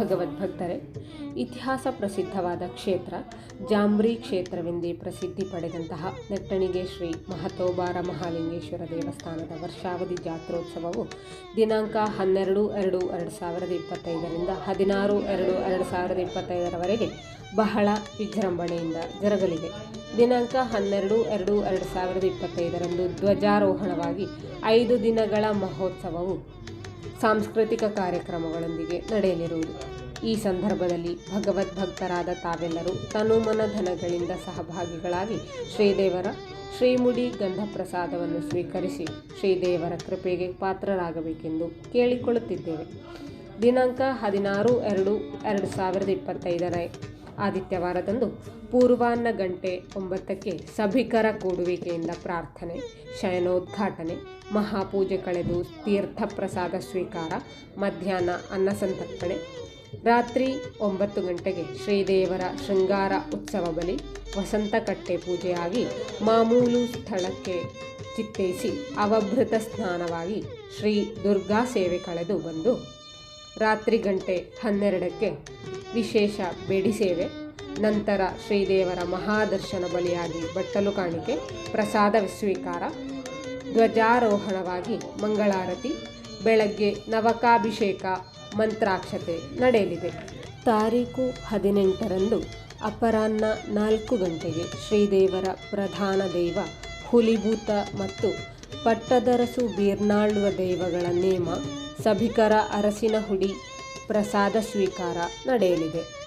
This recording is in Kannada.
ಭಗವದ್ಭಕ್ತರೇ ಇತಿಹಾಸ ಪ್ರಸಿದ್ಧವಾದ ಕ್ಷೇತ್ರ, ಜಾಂಬ್ರಿ ಕ್ಷೇತ್ರವೆಂದೇ ಪ್ರಸಿದ್ಧಿ ಪಡೆದಂತಹ ನೆಟ್ಟಣಿಗೆ ಶ್ರೀ ಮಹತೋಬಾರ ಮಹಾಲಿಂಗೇಶ್ವರ ದೇವಸ್ಥಾನದ ವರ್ಷಾವಧಿ ಜಾತ್ರೋತ್ಸವವು ದಿನಾಂಕ ಹನ್ನೆರಡು ಎರಡು ಎರಡು ಸಾವಿರದ ಇಪ್ಪತ್ತೈದರಿಂದ ಹದಿನಾರು ಎರಡು ಎರಡು ಸಾವಿರದ ಇಪ್ಪತ್ತೈದರವರೆಗೆ ಬಹಳ ವಿಜೃಂಭಣೆಯಿಂದ ಜರುಗಲಿದೆ. ದಿನಾಂಕ ಹನ್ನೆರಡು ಎರಡು ಎರಡು ಸಾವಿರದ ಇಪ್ಪತ್ತೈದರಂದು ಧ್ವಜಾರೋಹಣವಾಗಿ ಐದು ದಿನಗಳ ಮಹೋತ್ಸವವು ಸಾಂಸ್ಕೃತಿಕ ಕಾರ್ಯಕ್ರಮಗಳೊಂದಿಗೆ ನಡೆಯಲಿರುವುದು. ಈ ಸಂದರ್ಭದಲ್ಲಿ ಭಗವದ್ಭಕ್ತರಾದ ತಾವೆಲ್ಲರೂ ತನುಮನಧನಗಳಿಂದ ಸಹಭಾಗಿಗಳಾಗಿ ಶ್ರೀದೇವರ ಶ್ರೀಮುಡಿ ಗಂಧಪ್ರಸಾದವನ್ನು ಸ್ವೀಕರಿಸಿ ಶ್ರೀದೇವರ ಕೃಪೆಗೆ ಪಾತ್ರರಾಗಬೇಕೆಂದು ಕೇಳಿಕೊಳ್ಳುತ್ತಿದ್ದೇವೆ. ದಿನಾಂಕ ಹದಿನಾರು ಎರಡು ಎರಡು ಸಾವಿರದ ಇಪ್ಪತ್ತೈದರ ಆದಿತ್ಯವಾರದಂದು ಪೂರ್ವಾಹ್ನ ಗಂಟೆ ಒಂಬತ್ತಕ್ಕೆ ಸಭಿಕರ ಕೂಡುವಿಕೆಯಿಂದ ಪ್ರಾರ್ಥನೆ, ಶಯನೋದ್ಘಾಟನೆ, ಮಹಾಪೂಜೆ ಕಳೆದು ತೀರ್ಥ ಪ್ರಸಾದ ಸ್ವೀಕಾರ, ಮಧ್ಯಾಹ್ನ ಅನ್ನಸಂತರ್ಪಣೆ ರಾತ್ರಿ ಒಂಬತ್ತು ಗಂಟೆಗೆ ಶ್ರೀದೇವರ ಶೃಂಗಾರ ಉತ್ಸವ ಬಲಿ, ವಸಂತಕಟ್ಟೆ ಪೂಜೆಯಾಗಿ ಮಾಮೂಲು ಸ್ಥಳಕ್ಕೆ ಚಿತ್ತೈಸಿ ಅವಭೃತ ಸ್ನಾನವಾಗಿ ಶ್ರೀ ದುರ್ಗಾ ಸೇವೆ ಕಳೆದು ಬಂದು, ರಾತ್ರಿ ಗಂಟೆ ಹನ್ನೆರಡಕ್ಕೆ ವಿಶೇಷ ಬೇಡಿ ಸೇವೆ ನಂತರ ಶ್ರೀದೇವರ ಮಹಾದರ್ಶನ ಬಲಿಯಾಗಿ ಬಟ್ಟಲು ಕಾಣಿಕೆ, ಪ್ರಸಾದ ಸ್ವೀಕಾರ ಧ್ವಜಾರೋಹಣವಾಗಿ ಮಂಗಳಾರತಿ, ಬೆಳಗ್ಗೆ ನವಕಾಭಿಷೇಕ, ಮಂತ್ರಾಕ್ಷತೆ ನಡೆಯಲಿದೆ. ತಾರೀಕು ಹದಿನೆಂಟರಂದು ಅಪರಾಹ್ನ ನಾಲ್ಕು ಗಂಟೆಗೆ ಶ್ರೀದೇವರ ಪ್ರಧಾನ ದೈವ ಹುಲಿಭೂತ ಮತ್ತು ಪಟ್ಟದರಸು ಬೀರ್ನಾಳುವ ದೈವಗಳ ನೇಮ, ಸಭಿಕರ ಅರಸಿನ ಹುಡಿ ಪ್ರಸಾದ ಸ್ವೀಕಾರ ನಡೆಯಲಿದೆ.